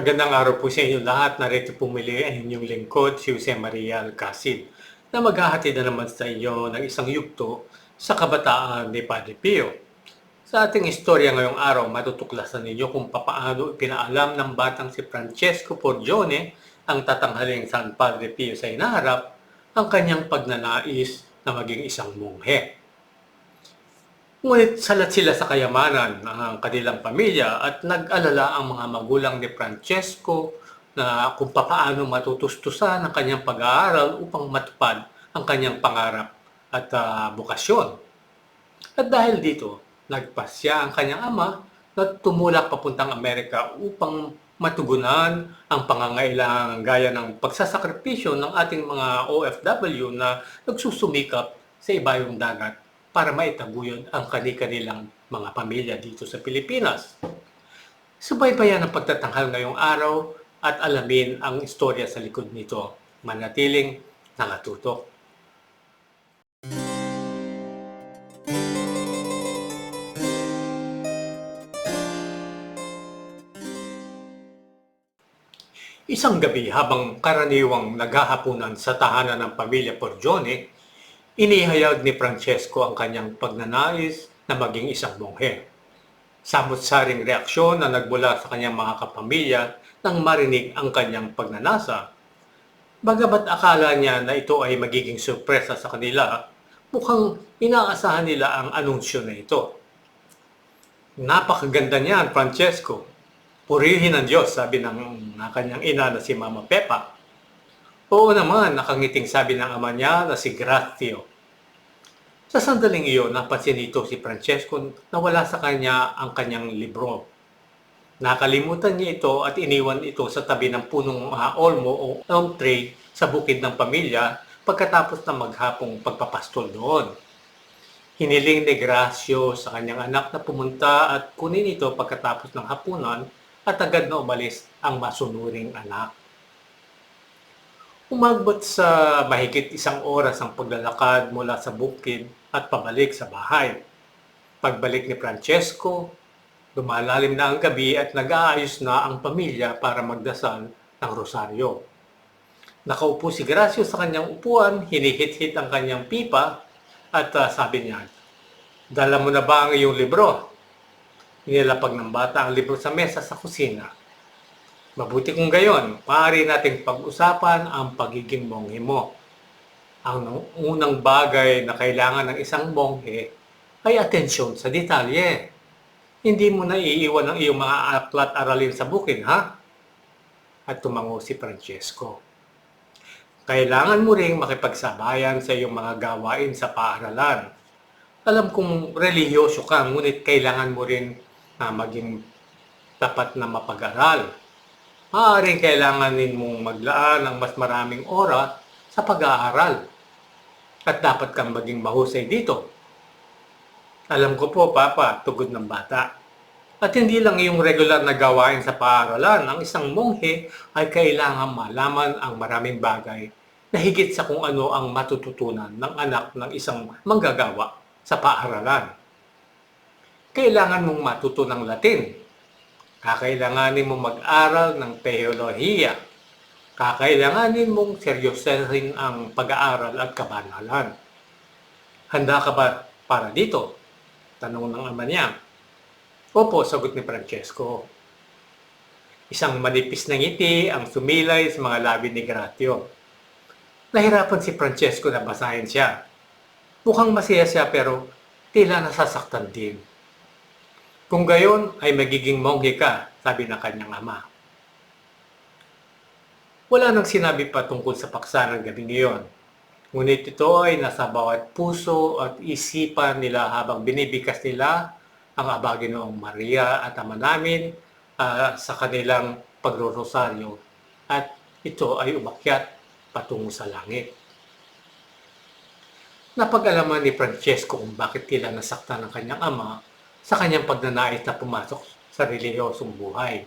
Magandang araw po sa inyo lahat. Narito pumili ang inyong lingkod, si Jose Maria Alcacid, na maghahatid na naman sa inyo ng isang yugto sa kabataan ni Padre Pio. Sa ating istorya ngayong araw, matutuklasan ninyo kung papaano pinaalam ng batang si Francesco Porgione ang tatanghaling San Padre Pio sa inaharap ang kanyang pagnanais na maging isang monghe. Ngunit salat sila sa kayamanan ng kanilang pamilya at nag-alala ang mga magulang ni Francesco na kung papaano matutustusan ang kanyang pag-aaral upang matupad ang kanyang pangarap at ah, bukasyon. At dahil dito, nagpasya ang kanyang ama na tumulak papuntang Amerika upang matugunan ang pangangailangan gaya ng pagsasakripisyo ng ating mga OFW na nagsusumikap sa ibayong dagat para maitaguyod ang kani-kanilang mga pamilya dito sa Pilipinas. Subaybayan ang pagtatanghal ngayong araw at alamin ang istorya sa likod nito. Manatiling nakatutok. Isang gabi habang karaniwang naghahaponan sa tahanan ng pamilya Porgione, inihayag ni Francesco ang kanyang pagnanais na maging isang monghe. Samot-saring reaksyon na nagmula sa kanyang mga kapamilya nang marinig ang kanyang pagnanasa. Bagamat akala niya na ito ay magiging sorpresa sa kanila, mukhang inaasahan nila ang anunsyo na ito. Napakaganda niyan, Francesco. Purihin ang Diyos, sabi ng, ng kanyang ina na si Mama Pepa. Oo naman, nakangiting sabi ng ama niya na si Grazio. Sa sandaling iyon, napansin nito si Francesco na wala sa kanya ang kanyang libro. Nakalimutan niya ito at iniwan ito sa tabi ng punong uh, olmo o elm tree sa bukid ng pamilya pagkatapos ng maghapong pagpapastol doon. Hiniling ni Gracio sa kanyang anak na pumunta at kunin ito pagkatapos ng hapunan at agad na umalis ang masunuring anak. Umagbot sa mahigit isang oras ang paglalakad mula sa bukid at pabalik sa bahay. Pagbalik ni Francesco, lumalalim na ang gabi at nag-aayos na ang pamilya para magdasal ng rosaryo. Nakaupo si Gracio sa kanyang upuan, hinihit-hit ang kanyang pipa at uh, sabi niya, Dala mo na ba ang iyong libro? Inilapag ng bata ang libro sa mesa sa kusina. Mabuti kung gayon, maaari nating pag-usapan ang pagiging monghe mo. Ang unang bagay na kailangan ng isang monghe ay atensyon sa detalye. Hindi mo na iiwan ang iyong mga aklat aralin sa bukid, ha? At tumango si Francesco. Kailangan mo ring makipagsabayan sa iyong mga gawain sa paaralan. Alam kong relihiyoso ka, ngunit kailangan mo rin na maging tapat na mapag-aral. Maaaring kailanganin mong maglaan ng mas maraming oras sa pag-aaral. At dapat kang maging mahusay dito. Alam ko po, Papa, tugod ng bata. At hindi lang yung regular na gawain sa paaralan, ang isang monghe ay kailangan malaman ang maraming bagay na higit sa kung ano ang matututunan ng anak ng isang manggagawa sa paaralan. Kailangan mong matuto ng Latin. Kakailanganin mong mag-aral ng teolohiya. Kakailanganin mong seryosahin ang pag-aaral at kabanalan. Handa ka ba para dito? Tanong ng ama niya. Opo, sagot ni Francesco. Isang manipis na ngiti ang sumilay sa mga labi ni Gratio. Nahirapan si Francesco na basahin siya. Mukhang masaya siya pero tila nasasaktan din. Kung gayon ay magiging monghe ka, sabi ng kanyang ama. Wala nang sinabi pa tungkol sa paksa ng gabing iyon. Ngunit ito ay nasa bawat puso at isipan nila habang binibikas nila ang abagi noong Maria at Ama namin uh, sa kanilang pagrorosaryo at ito ay umakyat patungo sa langit. Napag-alaman ni Francesco kung bakit tila nasaktan ng kanyang ama sa kanyang pagnanais na pumasok sa relihiyosong buhay.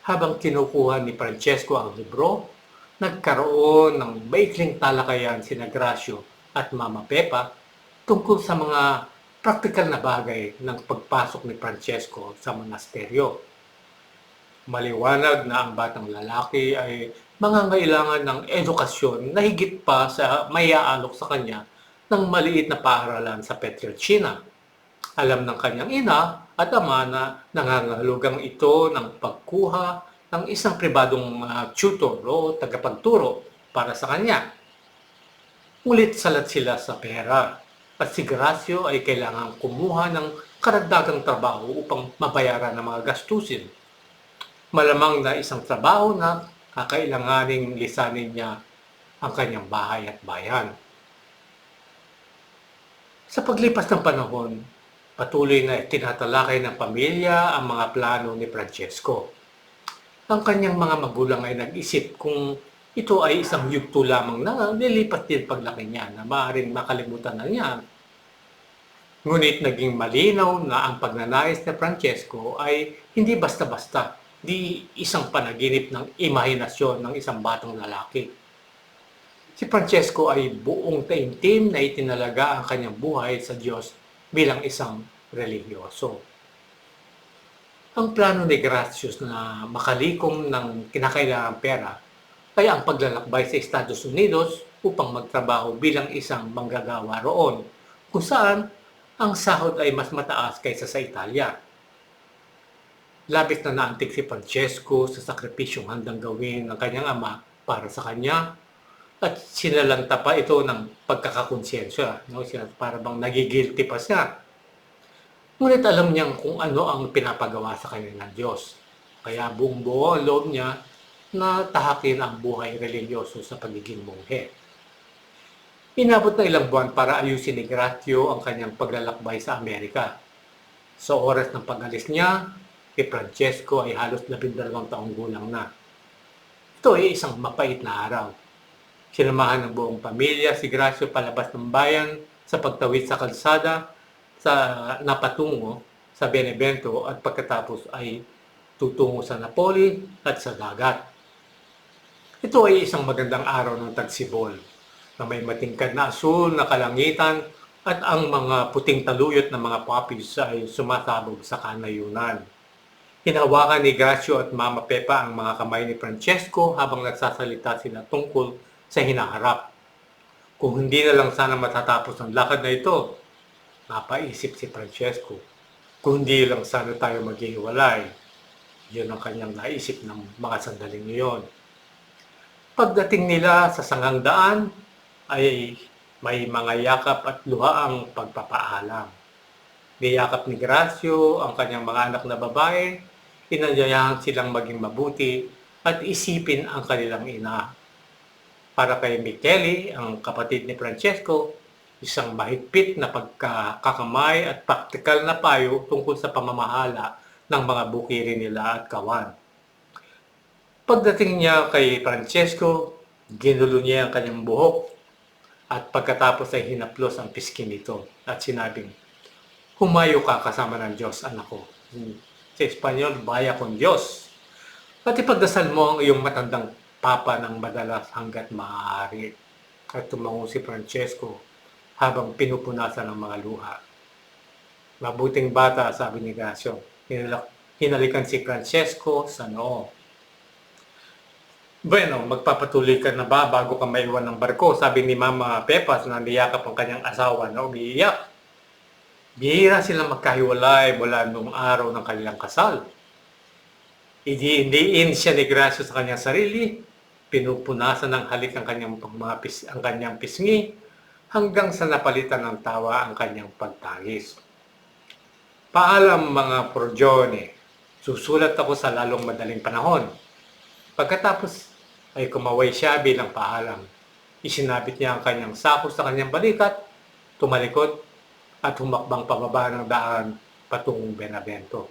Habang kinukuha ni Francesco ang libro, nagkaroon ng maikling talakayan si Gracio at Mama Pepa tungkol sa mga praktikal na bagay ng pagpasok ni Francesco sa monasteryo. Maliwanag na ang batang lalaki ay mangangailangan ng edukasyon na higit pa sa maiaalok sa kanya ng maliit na paaralan sa Petrelcina. Alam ng kanyang ina at ama na nangangahulugang ito ng pagkuha ng isang pribadong ah, tutor o tagapagturo para sa kanya. Ngunit salat sila sa pera at si Gracio ay kailangang kumuha ng karagdagang trabaho upang mabayaran ang mga gastusin. Malamang na isang trabaho na kakailanganing lisanin niya ang kanyang bahay at bayan. Sa paglipas ng panahon, patuloy na tinatalakay ng pamilya ang mga plano ni Francesco. Ang kanyang mga magulang ay nag-isip kung ito ay isang yugto lamang na nilipat din paglaki niya na maaaring makalimutan na niya. Ngunit naging malinaw na ang pagnanais ni Francesco ay hindi basta-basta, di isang panaginip ng imahinasyon ng isang batang lalaki. Si Francesco ay buong taimtim na itinalaga ang kanyang buhay sa Diyos bilang isang religyoso. Ang plano ni Gracious na makalikom ng kinakailangang pera ay ang paglalakbay sa Estados Unidos upang magtrabaho bilang isang manggagawa roon, kung saan ang sahod ay mas mataas kaysa sa Italia. Labis na naantig si Francesco sa sakripisyong handang gawin ng kanyang ama para sa kanya at sinalanta pa ito ng pagkakakonsensya. No? Siya, para bang nagigilty pa siya. Ngunit alam niyang kung ano ang pinapagawa sa kanya ng Diyos. Kaya buong buo ang loob niya na tahakin ang buhay religyoso sa pagiging munghe. Inabot na ilang buwan para ayusin ni Gracio ang kanyang paglalakbay sa Amerika. Sa oras ng pag-alis niya, si Francesco ay halos labindalawang taong gulang na. Ito ay isang mapait na araw. Sinamahan ng buong pamilya si Gracio palabas ng bayan sa pagtawid sa kalsada sa napatungo sa Benevento at pagkatapos ay tutungo sa Napoli at sa dagat. Ito ay isang magandang araw ng tagsibol na may matingkad na asul na kalangitan at ang mga puting taluyot ng mga poppies ay sumasabog sa kanayunan. Hinawakan ni Gracio at Mama Pepa ang mga kamay ni Francesco habang nagsasalita sila tungkol sa hinaharap. Kung hindi na lang sana matatapos ang lakad na ito, napaisip si Francesco. Kung hindi lang sana tayo maghihiwalay, yun ang kanyang naisip ng mga sandaling iyon. Pagdating nila sa sangang daan, ay may mga yakap at luha ang pagpapaalam. Niyakap ni Gracio ang kanyang mga anak na babae, inanyayahan silang maging mabuti at isipin ang kanilang ina. Para kay Michele, ang kapatid ni Francesco, isang mahigpit na pagkakakamay at praktikal na payo tungkol sa pamamahala ng mga bukiri nila at kawan. Pagdating niya kay Francesco, ginulo niya ang kanyang buhok at pagkatapos ay hinaplos ang piskin nito at sinabing, Humayo ka kasama ng Diyos, anak ko. Hmm. Sa Espanyol, baya con Diyos. At ipagdasal mo ang iyong matandang papa ng madalas hanggat maaari. At tumango si Francesco habang pinupunasan ng mga luha. Mabuting bata, sabi ni. Hinalak- Hinalikan si Francesco sa noo. Bueno, magpapatuloy ka na ba bago ka maiwan ng barko? Sabi ni Mama Pepas na niyakap ang kanyang asawa na umiiyak. Bihira sila magkahiwalay mula noong araw ng kanilang kasal. Hindi-indiin siya ni Gracio sa kanyang sarili. Pinupunasan ng halik ang kanyang, mga ang kanyang pisngi hanggang sa napalitan ng tawa ang kanyang pagtangis. Paalam mga progyone, susulat ako sa lalong madaling panahon. Pagkatapos ay kumaway siya bilang paalam. Isinabit niya ang kanyang sako sa kanyang balikat, tumalikod at humakbang pababa ng daan patungong Benavento.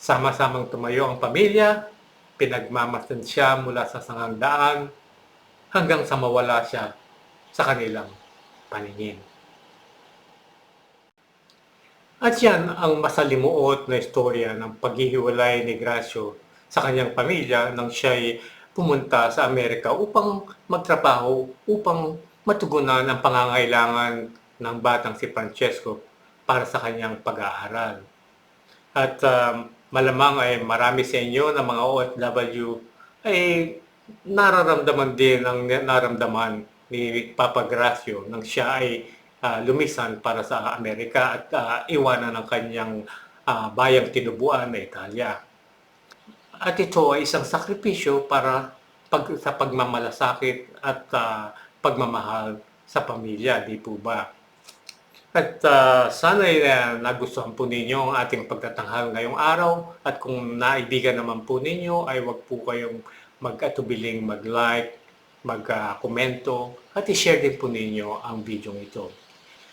Sama-samang tumayo ang pamilya, pinagmamasdan siya mula sa sangang daan hanggang sa mawala siya sa kanilang paningin. At yan ang masalimuot na istorya ng paghihiwalay ni Gracio sa kanyang pamilya nang siya ay pumunta sa Amerika upang magtrabaho, upang matugunan ang pangangailangan ng batang si Francesco para sa kanyang pag-aaral. At um, malamang ay marami sa inyo na mga OFW ay nararamdaman din ang naramdaman ni Papa Gracio nang siya ay ah, lumisan para sa Amerika at ah, iwanan ng kanyang ah, bayang tinubuan na Italia. At ito ay isang sakripisyo para pag, sa pagmamalasakit at ah, pagmamahal sa pamilya, di po ba? At ah, sana ay ah, nagustuhan po ninyo ang ating pagtatanghal ngayong araw at kung naibigan naman po ninyo ay wag po kayong mag-atubiling mag-like, mag-komento at i-share din po ninyo ang video ito.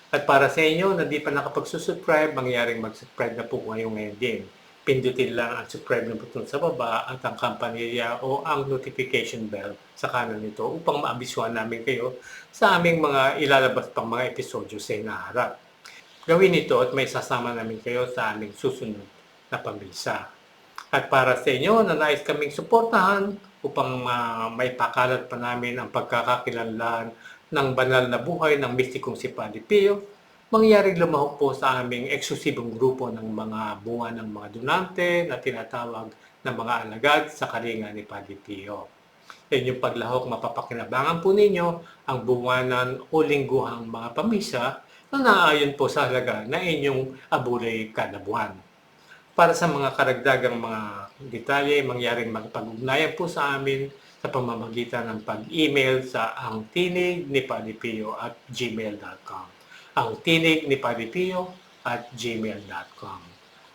At para sa inyo na di pa nakapagsusubscribe, mangyaring mag-subscribe na po kayo ngayon din. Pindutin lang ang subscribe na button sa baba at ang kampanilya o ang notification bell sa kanan nito upang maabisuhan namin kayo sa aming mga ilalabas pang mga episodyo sa inaharap. Gawin ito at may sasama namin kayo sa aming susunod na pamilsa. At para sa inyo na nais kaming suportahan upang uh, may pakalat pa namin ang pagkakakilanlan ng banal na buhay ng mistikong si Padre Pio, mangyaring lumahok po sa aming eksklusibong grupo ng mga bunga ng mga donante na tinatawag na mga alagad sa kalinga ni Padre Pio. Sa inyong paglahok, mapapakinabangan po ninyo ang buwanan o lingguhang mga pamisa na naayon po sa halaga na inyong abulay kada buwan. Para sa mga karagdagang mga detalye, mangyaring magpag-ugnayan po sa amin sa pamamagitan ng pag-email sa ang tinig ni at gmail.com. Ang tinig ni Padipio at gmail.com.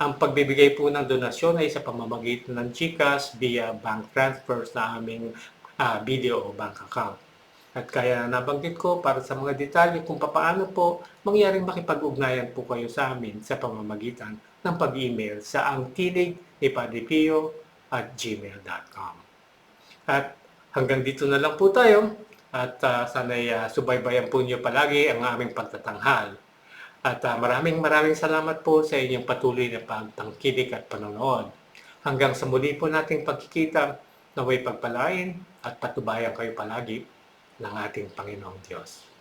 Ang pagbibigay po ng donasyon ay sa pamamagitan ng GCash via bank transfer sa aming ah, video o bank account. At kaya nabanggit ko para sa mga detalye kung paano po mangyaring makipag-ugnayan po kayo sa amin sa pamamagitan ng pag-email sa ang tinig ni Padipio at gmail.com. At hanggang dito na lang po tayo at uh, sana'y uh, subaybayan po niyo palagi ang aming pagtatanghal. At uh, maraming maraming salamat po sa inyong patuloy na pagtangkilik at panonood. Hanggang sa muli po nating pagkikita, naway pagpalain at patubayan kayo palagi ng ating Panginoong Diyos.